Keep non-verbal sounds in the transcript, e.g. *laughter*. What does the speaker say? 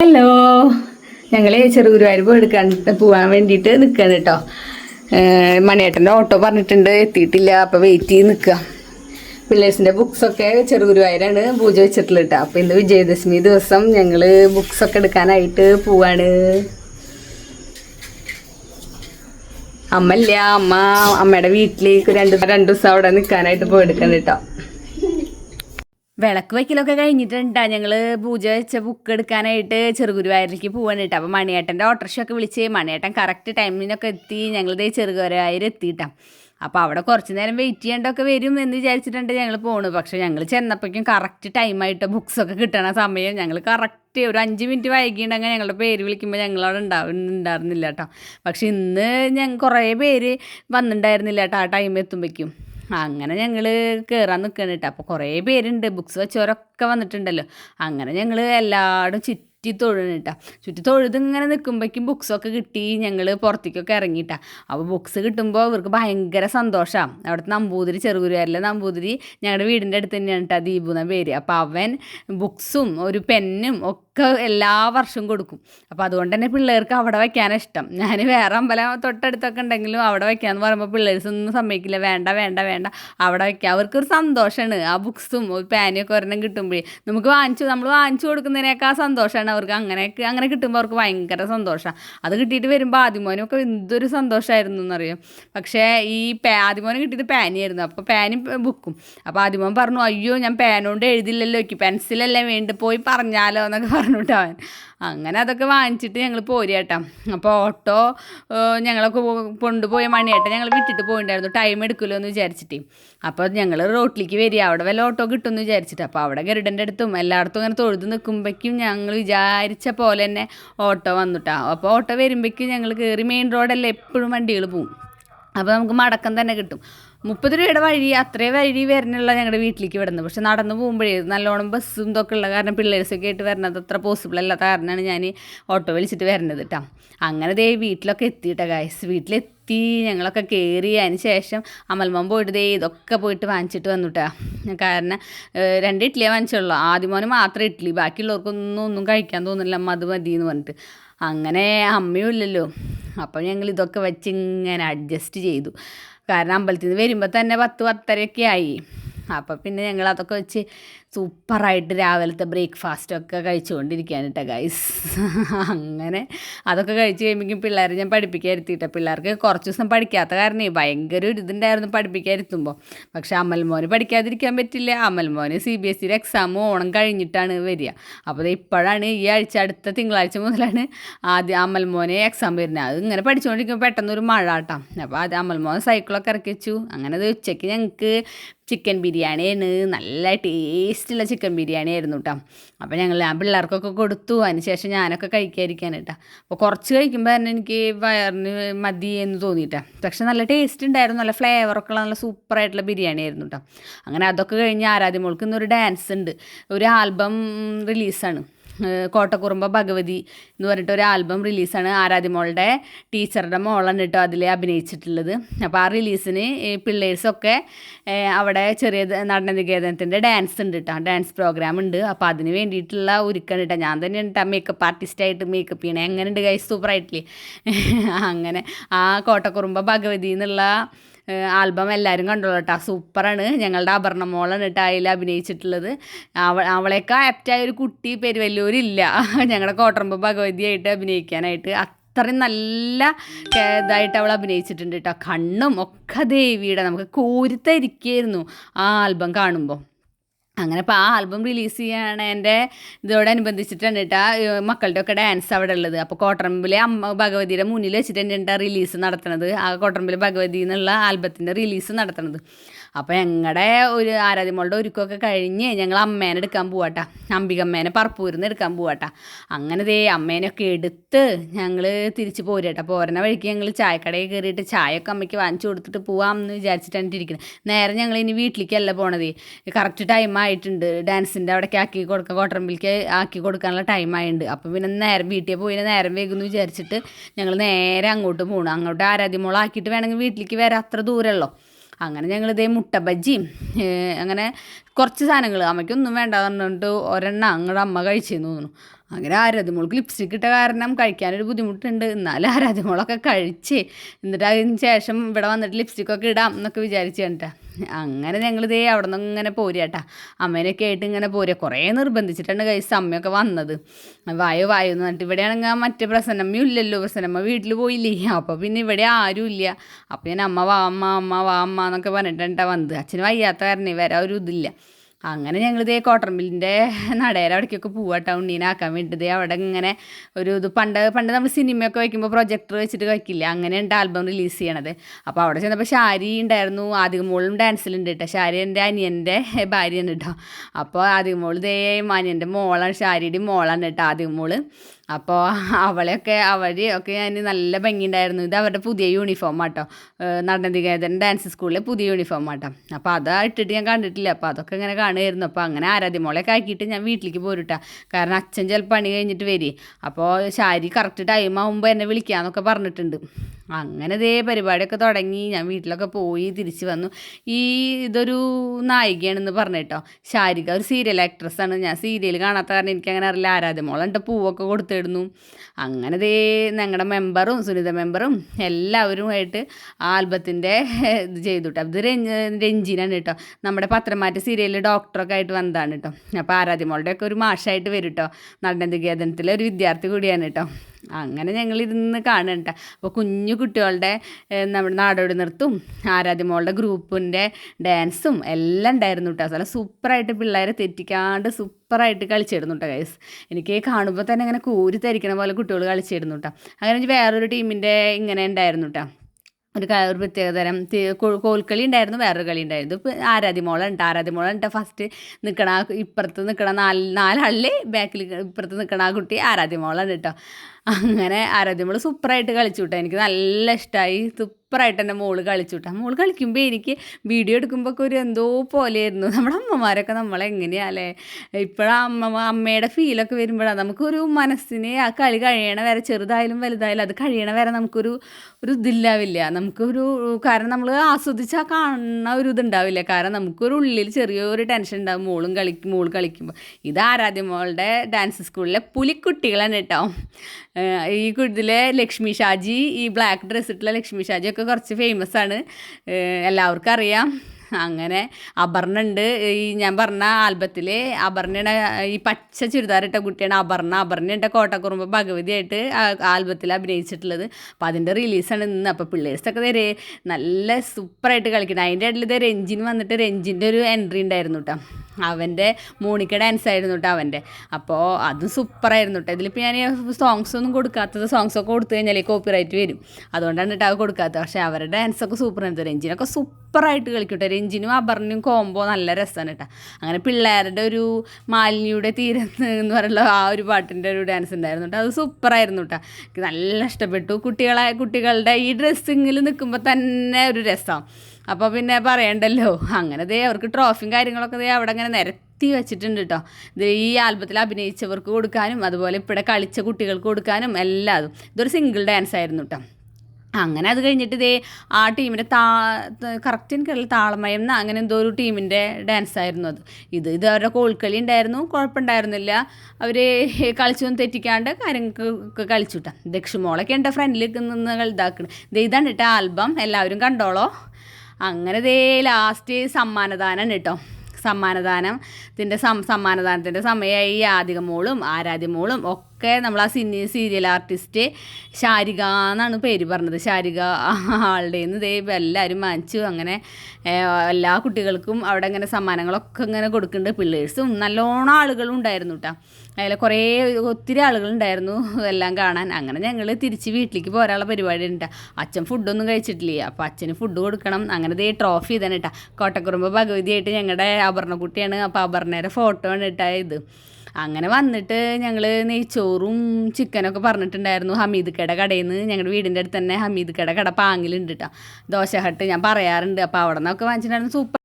Hello ഞങ്ങൾ ചെറുഗുരുവായൂർ എടുക്കാൻ പോകാൻ വേണ്ടിയിട്ട് നിൽക്കുകയാണ് കേട്ടോ മണിയേട്ടന്റെ ഓട്ടോ പറഞ്ഞിട്ടുണ്ട് എത്തിയിട്ടില്ല അപ്പോൾ വെയിറ്റ് ചെയ്ത് നിൽക്കുക പിള്ളേഴ്സിന്റെ ബുക്സൊക്കെ ചെറുഗുരുവായൂരാണ് പൂജ വെച്ചിട്ടുള്ളത് കേട്ടോ അപ്പോൾ ഇന്ന് വിജയദശമി ദിവസം ഞങ്ങൾ ബുക്സൊക്കെ എടുക്കാനായിട്ട് പോവാണ്. അമ്മല്ല അമ്മ അമ്മയുടെ വീട്ടിലേക്ക് രണ്ട് രണ്ട് ദിവസം അവിടെ നിൽക്കാനായിട്ട് പോയി എടുക്കണം കേട്ടോ വിളക്ക് വയ്ക്കലൊക്കെ കഴിഞ്ഞിട്ടുണ്ടാ. ഞങ്ങൾ പൂജ വെച്ച ബുക്ക് എടുക്കാനായിട്ട് ചെറുഗുരുവായൂരിലേക്ക് പോവാണ് കേട്ടോ അപ്പോൾ മണിയേട്ടന്റെ ഓട്ടോറിക്ഷയൊക്കെ വിളിച്ച് മണിയേട്ടൻ കറക്റ്റ് ടൈമിനൊക്കെ എത്തി. ഞങ്ങളിത് ചെറുഗുരുവായൂർ എത്തിയിട്ടാ അപ്പോൾ അവിടെ കുറച്ച് നേരം വെയിറ്റ് ചെയ്യേണ്ടൊക്കെ വരും എന്ന് വിചാരിച്ചിട്ടുണ്ട് ഞങ്ങൾ പോണു. പക്ഷേ ഞങ്ങൾ ചെന്നപ്പോഴേക്കും കറക്റ്റ് ടൈമായിട്ട് ബുക്സൊക്കെ കിട്ടണ സമയം ഞങ്ങൾ കറക്റ്റ് ഒരു അഞ്ച് മിനിറ്റ് വൈകിട്ടുണ്ടെങ്കിൽ ഞങ്ങളുടെ പേര് വിളിക്കുമ്പോൾ ഞങ്ങളവിടെ ഉണ്ടാവുന്നുണ്ടായിരുന്നില്ല കേട്ടോ പക്ഷെ ഇന്ന് ഞങ്ങൾ കുറേ പേര് വന്നിട്ടുണ്ടായിരുന്നില്ല കേട്ടോ ആ ടൈം എത്തുമ്പോഴേക്കും അങ്ങനെ ഞങ്ങൾ കയറാൻ നിൽക്കണം കേട്ടോ അപ്പോൾ കുറേ പേരുണ്ട്. ബുക്സ് വെച്ചവരൊക്കെ വന്നിട്ടുണ്ടല്ലോ. അങ്ങനെ ഞങ്ങൾ എല്ലായിടും ചുറ്റി തൊഴുന്നു കേട്ടോ ചുറ്റി തൊഴുത് ഇങ്ങനെ നിൽക്കുമ്പോഴേക്കും ബുക്സൊക്കെ കിട്ടി ഞങ്ങൾ പുറത്തേക്കൊക്കെ ഇറങ്ങിയിട്ടാ അപ്പോൾ ബുക്സ് കിട്ടുമ്പോൾ ഇവർക്ക് ഭയങ്കര സന്തോഷമാണ് അവിടുത്തെ നമ്പൂതിരി ചെറുകുരുവാരിലെ നമ്പൂതിരി ഞങ്ങളുടെ വീടിന്റെ അടുത്ത് തന്നെയാണ് കേട്ടോ ദീപു പേര്. അപ്പോൾ അവൻ ബുക്സും ഒരു പെന്നും ഒക്കെ എല്ലാ വർഷവും കൊടുക്കും. അപ്പോൾ അതുകൊണ്ട് തന്നെ പിള്ളേർക്ക് അവിടെ വയ്ക്കാനാണ് ഇഷ്ടം. ഞാൻ വേറെ അമ്പലം തൊട്ടടുത്തൊക്കെ ഉണ്ടെങ്കിലും അവിടെ വയ്ക്കാമെന്ന് പറയുമ്പോൾ പിള്ളേഴ്സ് സമ്മതിക്കില്ല. വേണ്ട വേണ്ട വേണ്ട. അവിടെ വയ്ക്കുക അവർക്കൊരു സന്തോഷമാണ് ആ ബുക്സും ഒരു പാനും ഒക്കെ ഒരെണ്ണം കിട്ടുമ്പോഴേ നമുക്ക് വാങ്ങിച്ചു നമ്മൾ വാങ്ങിച്ചു കൊടുക്കുന്നതിനേക്കാൾ സന്തോഷമാണ് അവർക്ക്. അങ്ങനെ അങ്ങനെ കിട്ടുമ്പോൾ അവർക്ക് ഭയങ്കര സന്തോഷമാണ് അത് കിട്ടിയിട്ട് വരുമ്പോൾ ആദ്യമോനൊക്കെ എന്തൊരു സന്തോഷമായിരുന്നു എന്നറിയാം? പക്ഷേ ഈ പാ കിട്ടിയത് പാനിയായിരുന്നു. അപ്പോൾ പാനും ബുക്കും. അപ്പോൾ ആദിമോൻ പറഞ്ഞു അയ്യോ ഞാൻ പാനോണ്ട് എഴുതില്ലല്ലോ എനിക്ക് പെൻസിലല്ലേ വേണ്ടി പോയി പറഞ്ഞാലോ എന്നൊക്കെ പറഞ്ഞിട്ട് അവൻ. അങ്ങനെ അതൊക്കെ വാങ്ങിച്ചിട്ട് ഞങ്ങൾ പോരുകേട്ടാ. അപ്പോൾ ഓട്ടോ ഞങ്ങളൊക്കെ കൊണ്ടുപോയ മണിയേട്ടൻ ഞങ്ങൾ വിട്ടിട്ട് പോയിണ്ടായിരുന്നു. ടൈം എടുക്കുമല്ലോ എന്ന് വിചാരിച്ചിട്ട്. അപ്പോൾ ഞങ്ങൾ റോട്ടിലേക്ക് വരിക. അവിടെ വല്ല ഓട്ടോ കിട്ടുമെന്ന് വിചാരിച്ചിട്ട്. അപ്പോൾ അവിടെ ഗരുഡന്റെ അടുത്തും എല്ലായിടത്തും ഇങ്ങനെ തൊഴുത് നിൽക്കുമ്പോഴേക്കും ഞങ്ങൾ വിചാരിച്ച പോലെ തന്നെ ഓട്ടോ വന്നിട്ടാ. അപ്പോൾ ഓട്ടോ വരുമ്പോഴേക്കും ഞങ്ങൾ കയറി മെയിൻ റോഡല്ലേ എപ്പോഴും വണ്ടികൾ പോവും. അപ്പോൾ നമുക്ക് മടക്കം തന്നെ കിട്ടും. മുപ്പത് രൂപയുടെ വഴി അത്രേ വഴി വരണുള്ള ഞങ്ങളുടെ വീട്ടിലേക്ക് വിടുന്നത് പക്ഷെ നടന്നു പോകുമ്പോഴേ നല്ലോണം ബസ്സും ഇതൊക്കെ ഉള്ള കാരണം പിള്ളേഴ്സൊക്കെ ആയിട്ട് വരുന്നത് അത്ര പോസിബിൾ അല്ലാത്ത കാരണമാണ് ഞാൻ ഓട്ടോ വിളിച്ചിട്ട് വരുന്നത് കേട്ടോ അങ്ങനെ ദേ വീട്ടിലൊക്കെ എത്തിയിട്ട ഗായസ് വീട്ടിലെത്തി ഞങ്ങളൊക്കെ കയറി അതിന് ശേഷം അമൽമോൻ പോയിട്ട് ദേ ഇതൊക്കെ പോയിട്ട് വാങ്ങിച്ചിട്ട് വന്നുട്ടാ കാരണം രണ്ട് ഇഡ്ഡലിയേ വാങ്ങിച്ചുള്ളൂ. ആദ്യമോന് മാത്രം ഇഡ്ഡലി ബാക്കിയുള്ളവർക്കൊന്നും ഒന്നും കഴിക്കാൻ തോന്നുന്നില്ല. അമ്മ അത് മതി എന്ന് പറഞ്ഞിട്ട്. അങ്ങനെ അമ്മയും ഇല്ലല്ലോ. അപ്പോൾ ഞങ്ങൾ ഇതൊക്കെ വെച്ച് ഇങ്ങനെ അഡ്ജസ്റ്റ് ചെയ്തു. കാരണം അമ്പലത്തിൽ നിന്ന് വരുമ്പോൾ തന്നെ പത്ത് പത്തരയൊക്കെ ആയി. അപ്പോൾ പിന്നെ ഞങ്ങൾ അതൊക്കെ വെച്ച് സൂപ്പറായിട്ട് രാവിലത്തെ ബ്രേക്ക്ഫാസ്റ്റൊക്കെ കേട്ടോ ഗൈസ് *laughs* അങ്ങനെ അതൊക്കെ കഴിച്ച് കഴിയുമ്പോഴേക്കും പിള്ളേരെ ഞാൻ പഠിപ്പിക്കാൻ ഇരുത്തിയിട്ട പിള്ളേർക്ക് കുറച്ച് ദിവസം പഠിക്കാത്ത കാരണേ ഭയങ്കര ഒരു ഇതുണ്ടായിരുന്നു പഠിപ്പിക്കാൻ ഇരുത്തുമ്പോൾ പക്ഷെ അമൽമോന് പഠിക്കാതിരിക്കാൻ പറ്റില്ല. അമൽമോന് സി ബി എസ് സിയുടെ എക്സാം ഓണം കഴിഞ്ഞിട്ടാണ് വരിക. അപ്പോൾ ഇപ്പോഴാണ് ഈ ആഴ്ച അടുത്ത തിങ്കളാഴ്ച മുതലാണ് ആദ്യം അമൽമോനെ എക്സാം വരുന്നത്. അത് ഇങ്ങനെ പഠിച്ചുകൊണ്ടിരിക്കുമ്പോൾ പെട്ടെന്ന് ഒരു മഴ ആട്ടാം. അപ്പോൾ അത് അമൽമോൻ സൈക്കിളൊക്കെ ഇറക്കി വെച്ചു. അങ്ങനെ അത് ഉച്ചയ്ക്ക് ഞങ്ങൾക്ക് ചിക്കൻ ബിരിയാണിയാണ്. നല്ല ടേസ്റ്റുള്ള ചിക്കൻ ബിരിയാണി ആയിരുന്നു കേട്ടോ അപ്പോൾ ഞങ്ങൾ ആ പിള്ളേർക്കൊക്കെ കൊടുത്തു. അതിനുശേഷം ഞാനൊക്കെ കഴിക്കാതിരിക്കാൻ കേട്ടോ അപ്പോൾ കുറച്ച് കഴിക്കുമ്പോൾ തന്നെ എനിക്ക് വയറിന് മതി എന്ന് തോന്നിയിട്ടാ. പക്ഷെ നല്ല ടേസ്റ്റ് ഉണ്ടായിരുന്നു. നല്ല ഫ്ലേവറൊക്കെ ഉള്ള നല്ല സൂപ്പറായിട്ടുള്ള ബിരിയാണി ആയിരുന്നു കേട്ടോ അങ്ങനെ അതൊക്കെ കഴിഞ്ഞ് ആരാധ്യമോൾക്ക് ഇന്നൊരു ഡാൻസ് ഉണ്ട്. ഒരു ആൽബം റിലീസാണ് കോട്ടക്കുറുമ്പ ഭഗവതി എന്ന് പറഞ്ഞിട്ട് ഒരു ആൽബം റിലീസാണ് ആരാധ്യമോളുടെ ടീച്ചറുടെ മോളാണ് കേട്ടോ അതിൽ അഭിനയിച്ചിട്ടുള്ളത്. അപ്പോൾ ആ റിലീസിന് പിള്ളേഴ്സൊക്കെ അവിടെ ചെറിയ നടനനികേതനത്തിന്റെ ഡാൻസ് ഉണ്ട് കേട്ടോ. ഡാൻസ് പ്രോഗ്രാം ഉണ്ട്. അപ്പോൾ അതിന് വേണ്ടിയിട്ടുള്ള ഒരുക്കണം കേട്ടോ. ഞാൻ തന്നെ കേട്ടോ മേക്കപ്പ് ആർട്ടിസ്റ്റായിട്ട് മേക്കപ്പ് ചെയ്യണേ. എങ്ങനെയുണ്ട് കൈ സൂപ്പറായിട്ടില്ലേ *laughs* അങ്ങനെ ആ കോട്ടക്കുറുമ്പ ഭഗവതി എന്നുള്ള ആൽബം എല്ലാവരും കണ്ടോളൂ കേട്ടോ സൂപ്പറാണ്. ഞങ്ങളുടെ അപർണ മോളാണ് കേട്ടോ അതിൽ അഭിനയിച്ചിട്ടുള്ളത്. അവ അവളേക്കാൾ ആപ്റ്റായ ഒരു കുട്ടി പെരുവല്ലൂരില്ല. ഞങ്ങളുടെ കോട്ടറമ്പ് ഭഗവതിയായിട്ട് അഭിനയിക്കാനായിട്ട് അത്രയും നല്ല ഇതായിട്ട് അവൾ അഭിനയിച്ചിട്ടുണ്ട് കേട്ടോ. കണ്ണും ഒക്കെ ദേവിയുടെ നമുക്ക് കോരിത്തരിക്കായിരുന്നു ആ ആൽബം കാണുമ്പോൾ അങ്ങനെ ഇപ്പോൾ ആ ആൽബം റിലീസ് ചെയ്യണതിന്റെ ഇതോടനുബന്ധിച്ചിട്ടാണ് കേട്ടോ മക്കളുടെ ഒക്കെ ഡാൻസ് അവിടെ ഉള്ളത് അപ്പോൾ കോട്ടറമ്പിലെ അമ്മ ഭഗവതിയുടെ മുന്നിൽ വെച്ചിട്ടുണ്ട് റിലീസ് നടത്തുന്നത് ആ കോട്ടറമ്പിലെ ഭഗവതി എന്നുള്ള ആൽബത്തിന്റെ റിലീസ് നടത്തുന്നത് അപ്പോൾ ഞങ്ങളുടെ ഒരു ആരാധ്യമോളുടെ ഒരുക്കമൊക്കെ കഴിഞ്ഞ് ഞങ്ങൾ അമ്മേനെ എടുക്കാൻ പോവാട്ടാ. അമ്പികമ്മേനെ പറപ്പൂരിൽ നിന്ന് എടുക്കാൻ പോവാട്ടാ. അങ്ങനെ ദേ അമ്മേനൊക്കെ എടുത്ത് ഞങ്ങൾ തിരിച്ച് പോരേട്ടാ. പോരണ വഴിക്ക് ഞങ്ങൾ ചായക്കടയിൽ കയറിയിട്ട് ചായയൊക്കെ അമ്മയ്ക്ക് വാങ്ങിച്ചു കൊടുത്തിട്ട് പോവാം എന്ന് വിചാരിച്ചിട്ടാണ് ഇരിക്കുന്നത് നേരെ ഞങ്ങൾ ഇനി വീട്ടിലേക്കല്ല പോണത്. കറക്റ്റ് ടൈം ആയിട്ടുണ്ട്. ഡാൻസിന്റെ അവിടേക്ക് ആക്കി കൊടുക്കാൻ കോട്ടറമ്പിലേക്ക് ആക്കി കൊടുക്കാനുള്ള ടൈം ആയിട്ടുണ്ട് അപ്പോൾ പിന്നെ നേരം വീട്ടിൽ പോയി നേരം വൈകുന്നു വിചാരിച്ചിട്ട് ഞങ്ങൾ നേരെ അങ്ങോട്ട് പോകണം അങ്ങോട്ട് ആരാധ്യമോളാക്കിയിട്ട് വേണമെങ്കിൽ വീട്ടിലേക്ക് വരാം അത്ര ദൂരമല്ലോ അങ്ങനെ ഞങ്ങൾ ഇതേ മുട്ട ബജ്ജിയും അങ്ങനെ കുറച്ച് സാധനങ്ങൾ അമ്മയ്ക്കൊന്നും വേണ്ട പറഞ്ഞിട്ട് ഒരെണ്ണം അങ്ങടെ അമ്മ കഴിച്ചെന്ന് തോന്നുന്നു. അങ്ങനെ ആരാധ്യമോൾക്ക് ലിപ്സ്റ്റിക് ഇട്ട കാരണം കഴിക്കാനൊരു ബുദ്ധിമുട്ടുണ്ട്. എന്നാലും ആരാധ്യമോളൊക്കെ കഴിച്ച് എന്നിട്ട് അതിന് ശേഷം ഇവിടെ വന്നിട്ട് ലിപ്സ്റ്റിക്കൊക്കെ ഇടാം എന്നൊക്കെ വിചാരിച്ചു കണ്ടിട്ടാ. അങ്ങനെ ഞങ്ങൾ ഇതേ അവിടെ നിന്ന് ഇങ്ങനെ പോരുകട്ടാ അമ്മേനൊക്കെ ആയിട്ട് ഇങ്ങനെ പോരുക. കുറേ നിർബന്ധിച്ചിട്ടാണ് കഴിച്ച് അമ്മയൊക്കെ വന്നത്. വായു വായു എന്ന് പറഞ്ഞിട്ട് ഇവിടെയാണെങ്കിൽ മറ്റേ പ്രസന്നമ്മയും ഇല്ലല്ലോ. പ്രസന്നമ്മ വീട്ടിൽ പോയില്ലേ. അപ്പോൾ പിന്നെ ഇവിടെ ആരും ഇല്ല. അപ്പോൾ ഞാൻ അമ്മ വാ അമ്മ അമ്മ വാ എന്നൊക്കെ പറഞ്ഞിട്ടാണ് വന്നത്. അച്ഛന് വയ്യാത്ത കാരണം വരാൻ ഒരു ഇതില്ല അങ്ങനെ ഞങ്ങൾ ഇതേ കോട്ടൺ മില്ലിന്റെ നടയിൽ അവിടേക്കൊക്കെ പോവാട്ടോ ഉണ്ണീനാക്കാൻ വേണ്ടി ഇതേ അവിടെ ഇങ്ങനെ ഒരു ഇത് പണ്ട് പണ്ട് നമ്മൾ സിനിമയൊക്കെ വയ്ക്കുമ്പോൾ പ്രൊജക്ടർ വെച്ചിട്ട് വയ്ക്കില്ല? അങ്ങനെയുണ്ട് ആൽബം റിലീസ് ചെയ്യണത്. അപ്പോൾ അവിടെ ചെന്നപ്പോൾ ഷാരി ഉണ്ടായിരുന്നു. ആദ്യം മോളും ഡാൻസിലുണ്ട് കേട്ടോ ഷാരി എന്റെ അനിയന്റെ ഭാര്യയാണ് കേട്ടോ അപ്പോൾ ആദ്യം മോൾ ഇതേ അനിയന്റെ മോളാണ്. ഷാരിയുടെയും മോളാണ് കേട്ടോ ആദ്യം മോൾ. അപ്പോൾ അവളെയൊക്കെ അവരെയൊക്കെ ഞാൻ നല്ല ഭംഗിയുണ്ടായിരുന്നു. ഇത് അവരുടെ പുതിയ യൂണിഫോം ആട്ടോ. നടനതികേതൻ ഡാൻസ് സ്കൂളിലെ പുതിയ യൂണിഫോം ആട്ടോ. അപ്പോൾ അത് ഇട്ടിട്ട് ഞാൻ കണ്ടിട്ടില്ല. അപ്പോൾ അതൊക്കെ ഇങ്ങനെ കാണുമായിരുന്നു. അപ്പോൾ അങ്ങനെ ആരാധ്യമോളൊക്കെ ആക്കിയിട്ട് ഞാൻ വീട്ടിലേക്ക് പോരുട്ടാ. കാരണം അച്ഛൻ ചിലപ്പോൾ പണി കഴിഞ്ഞിട്ട് വരി. അപ്പോൾ ശാരി കറക്റ്റ് ടൈം ആകുമ്പോൾ എന്നെ വിളിക്കാമെന്നൊക്കെ പറഞ്ഞിട്ടുണ്ട്. അങ്ങനെ ഇതേ പരിപാടിയൊക്കെ തുടങ്ങി. ഞാൻ വീട്ടിലൊക്കെ പോയി തിരിച്ചു വന്നു. ഈ ഇതൊരു നായികയാണെന്ന് പറഞ്ഞിട്ടോ. ശാരിക ഒരു സീരിയൽ ആക്ട്രസ്സാണ് ഞാൻ സീരിയൽ കാണാത്ത കാരണം എനിക്ക് അങ്ങനെ അറിയില്ല. ആരാധ്യമോൾ എന്റെ പൂവൊക്കെ കൊടുത്തിടുന്നു. അങ്ങനെ ദേ ഞങ്ങളുടെ മെമ്പറും സുനിത മെമ്പറും എല്ലാവരുമായിട്ട് ആൽബത്തിന്റെ ഇത് ചെയ്തു കേട്ടോ ഇത് രഞ്ജിനാണ് കേട്ടോ നമ്മുടെ പത്രമാറ്റ സീരിയലിൽ ഡോക്ടറൊക്കെ ആയിട്ട് വന്നതാണ് കേട്ടോ അപ്പോൾ ആരാധ്യമോളുടെ ഒരു മാഷായിട്ട് വരും കേട്ടോ നടനനികേതനത്തിലെ ഒരു വിദ്യാർത്ഥി കൂടിയാണ് കേട്ടോ അങ്ങനെ ഞങ്ങൾ ഇരുന്ന് കാണണ്ട അപ്പോൾ കുഞ്ഞു കുട്ടികളുടെ നമ്മുടെ നാടോടി നിർത്തും ആരാധ്യമോളുടെ ഗ്രൂപ്പിന്റെ ഡാൻസും എല്ലാം ഉണ്ടായിരുന്നു കേട്ടോ. നല്ല സൂപ്പറായിട്ട് പിള്ളേരെ തെറ്റിക്കാണ്ട് സൂപ്പറായിട്ട് കളിച്ചിരുന്നു കേട്ടോ ഗൈസ് എനിക്ക് കാണുമ്പോൾ തന്നെ അങ്ങനെ കൂരി തരിക്കണ പോലെ കുട്ടികൾ കളിച്ചിരുന്നു കേട്ടോ. അങ്ങനെ വേറൊരു ടീമിന്റെ ഇങ്ങനെ ഉണ്ടായിരുന്നു കേട്ടോ. ഒരു ഒരു പ്രത്യേകതരം കോൽക്കളി ഉണ്ടായിരുന്നു വേറൊരു കളി ഉണ്ടായിരുന്നു. ഇപ്പോൾ ആരാധ്യമോളുണ്ട് ആരാധ്യമോളുണ്ട് ഫസ്റ്റ് നിൽക്കണ ഇപ്പുറത്ത് നിൽക്കണ നാല് നാലാളിൽ ബാക്കിൽ ഇപ്പുറത്ത് നിൽക്കണ ആ കുട്ടി ആരാധ്യമോളാണ് കേട്ടോ. അങ്ങനെ ആരാധ്യമോൾ സൂപ്പറായിട്ട് കളിച്ചു എനിക്ക് നല്ല ഇഷ്ടമായി സൂപ്പറായിട്ട് എന്റെ മോൾ കളിച്ചു വിട്ടാ മോൾ കളിക്കുമ്പോൾ എനിക്ക് വീഡിയോ എടുക്കുമ്പോൾ ഒക്കെ ഒരു എന്തോ പോലെയായിരുന്നു. നമ്മുടെ അമ്മമാരൊക്കെ നമ്മളെങ്ങനെയാല്ലേ ഇപ്പോഴാ അമ്മ അമ്മയുടെ ഫീലൊക്കെ വരുമ്പോഴാണ് നമുക്കൊരു മനസ്സിനെ ആ കളി കഴിയണ വരെ ചെറുതായാലും വലുതായാലും അത് കഴിയണ വരെ നമുക്കൊരു ഒരു ഇതില്ലാവില്ല. നമുക്കൊരു കാരണം നമ്മൾ ആസ്വദിച്ചാൽ കാണുന്ന ഒരു ഇതുണ്ടാവില്ല. കാരണം നമുക്കൊരു ഉള്ളിൽ ചെറിയൊരു ടെൻഷൻ ഉണ്ടാവും മോളും കളി മോൾ കളിക്കുമ്പോൾ ഇത് ആരാധ്യ മോളുടെ ഡാൻസ് സ്കൂളിലെ പുലിക്കുട്ടികളാണ് കേട്ടോ. ഈ ഇതിലെ ലക്ഷ്മി ഷാജി ഈ ബ്ലാക്ക് ഡ്രസ് ഇട്ടുള്ള ലക്ഷ്മി ഷാജി ഒക്കെ കുറച്ച് ഫേമസ് ആണ്. എല്ലാവർക്കും അറിയാം. അങ്ങനെ അപർണ ഉണ്ട്. ഈ ഞാൻ പറഞ്ഞ ആൽബത്തിൽ അപർണയുടെ ഈ പച്ച ചുരിദാറിട്ട കുട്ടിയാണ് അപർണ. അപർണയുടെ കോട്ടക്കുറുമ്പ് ഭഗവതിയായിട്ട് ആൽബത്തിൽ അഭിനയിച്ചിട്ടുള്ളത്. അപ്പം അതിന്റെ റിലീസാണ് ഇന്ന്. അപ്പോൾ പിള്ളേഴ്സൊക്കെ തരെ നല്ല സൂപ്പറായിട്ട് കളിക്കണം അതിന്റെ ഇടയിൽ ഇത് രഞ്ജിൻ വന്നിട്ട് രഞ്ജിന്റെ ഒരു എൻട്രി ഉണ്ടായിരുന്നു കേട്ടോ അവന്റെ മോണിക്ക ഡാൻസ് ആയിരുന്നു കേട്ടോ അവന്റെ. അപ്പോൾ അതും സൂപ്പറായിരുന്നു കേട്ടോ ഇതിലിപ്പോൾ ഞാൻ സോങ്സ് ഒന്നും കൊടുക്കാത്തത് സോങ്സ് ഒക്കെ കൊടുത്തു കഴിഞ്ഞാൽ കോപ്പിറൈറ്റ് വരും. അതുകൊണ്ടാണ് കേട്ടോ അത് കൊടുക്കാത്തത്. പക്ഷേ അവരുടെ ഡാൻസൊക്കെ സൂപ്പർ ആയിരുന്നു രഞ്ജിനൊക്കെ സൂപ്പറായിട്ട് കളിക്കും രഞ്ജിനും അബറിനും കോംബോ നല്ല രസമാണ് കേട്ടോ അങ്ങനെ പിള്ളേരുടെ ഒരു മാലിന്യയുടെ തീരത്ത് എന്ന് പറയുന്ന ആ ഒരു പാട്ടിന്റെ ഒരു ഡാൻസ് ഉണ്ടായിരുന്നു കേട്ടോ അത് സൂപ്പറായിരുന്നു കേട്ടോ നല്ല ഇഷ്ടപ്പെട്ടു. കുട്ടികളെ കുട്ടികളുടെ ഈ ഡ്രസ്സിങ്ങിൽ നിൽക്കുമ്പോൾ തന്നെ ഒരു രസമാണ് അപ്പോൾ പിന്നെ പറയണ്ടല്ലോ. അങ്ങനെ ദേ അവർക്ക് ട്രോഫിയും കാര്യങ്ങളൊക്കെ ദേ അവിടെ അങ്ങനെ നിരത്തി വെച്ചിട്ടുണ്ട് കേട്ടോ ഇത് ഈ ആൽബത്തിൽ അഭിനയിച്ചവർക്ക് കൊടുക്കാനും അതുപോലെ ഇവിടെ കളിച്ച കുട്ടികൾക്ക് കൊടുക്കാനും എല്ലാതും. ഇതൊരു സിംഗിൾ ഡാൻസ് ആയിരുന്നു കേട്ടോ അങ്ങനെ അത് കഴിഞ്ഞിട്ട് ഇതേ ആ ടീമിന്റെ താ കറക്റ്റ് എനിക്കറിയില്ല താളമയം എന്ന അങ്ങനെ എന്തോ ഒരു ടീമിന്റെ ഡാൻസ് ആയിരുന്നു അത്. ഇത് ഇത് അവരുടെ കോൽക്കളി ഉണ്ടായിരുന്നു കുഴപ്പമുണ്ടായിരുന്നില്ല. അവർ കളിച്ചൊന്നും തെറ്റിക്കാണ്ട് കാര്യങ്ങൾക്ക് കളിച്ചു കിട്ടാം ദക്ഷിമോളൊക്കെ എന്റെ ഫ്രണ്ടിൽ നിന്ന് ഇതാക്കണം ഇതാണ് കേട്ടോ ആൽബം എല്ലാവരും കണ്ടോളോ. അങ്ങനെ ദേ ലാസ്റ്റ് സമ്മാനദാനം കേട്ടോ സമ്മാനദാനത്തിന്റെ സം സമ്മാനദാനത്തിന്റെ സമയമായി ആദികമോളും ആരാധ്യമോളും ഒക്കെ നമ്മൾ ആ സിനി സീരിയൽ ആർട്ടിസ്റ്റ് ശാരിക എന്നാണ് പേര് പറഞ്ഞത്. ശാരിക ആളുടെ നിന്ന് ദൈവം എല്ലാവരും വാങ്ങിച്ചു. അങ്ങനെ എല്ലാ കുട്ടികൾക്കും അവിടെ ഇങ്ങനെ സമ്മാനങ്ങളൊക്കെ ഇങ്ങനെ കൊടുക്കുന്നുണ്ട്. പിള്ളേഴ്സും നല്ലോണം ആളുകളും ഉണ്ടായിരുന്നു കേട്ടോ അതിൽ കുറേ ഒത്തിരി ആളുകളുണ്ടായിരുന്നു എല്ലാം കാണാൻ. അങ്ങനെ ഞങ്ങൾ തിരിച്ച് വീട്ടിലേക്ക് പോരാനുള്ള പരിപാടി ഉണ്ട് അച്ഛൻ ഫുഡൊന്നും കഴിച്ചിട്ടില്ല? അപ്പോൾ അച്ഛന് ഫുഡ് കൊടുക്കണം. അങ്ങനെ ദേ ട്രോഫി ഇതാണ് കേട്ടോ കോട്ടക്കുറുമ്പ് ഭഗവതിയായിട്ട് ഞങ്ങളുടെ അപർണക്കുട്ടിയാണ് അപ്പോൾ അപർണയുടെ ഫോട്ടോ ആണ് കേട്ടോ ഇത്. അങ്ങനെ വന്നിട്ട് ഞങ്ങൾ നെയ്ച്ചോറും ചിക്കനൊക്കെ പറഞ്ഞിട്ടുണ്ടായിരുന്നു ഹമീദ് കട കടയിൽ നിന്ന് ഞങ്ങളുടെ വീടിന്റെ അടുത്ത് തന്നെ ഹമീദ് കട കട പാങ്ങിലുണ്ട് കേട്ടോ ദോശ ഹട്ട് ഞാൻ പറയാറുണ്ട്. അപ്പോൾ അവിടെ നിന്നൊക്കെ വാങ്ങിച്ചിട്ടുണ്ടായിരുന്നു. സൂപ്പർ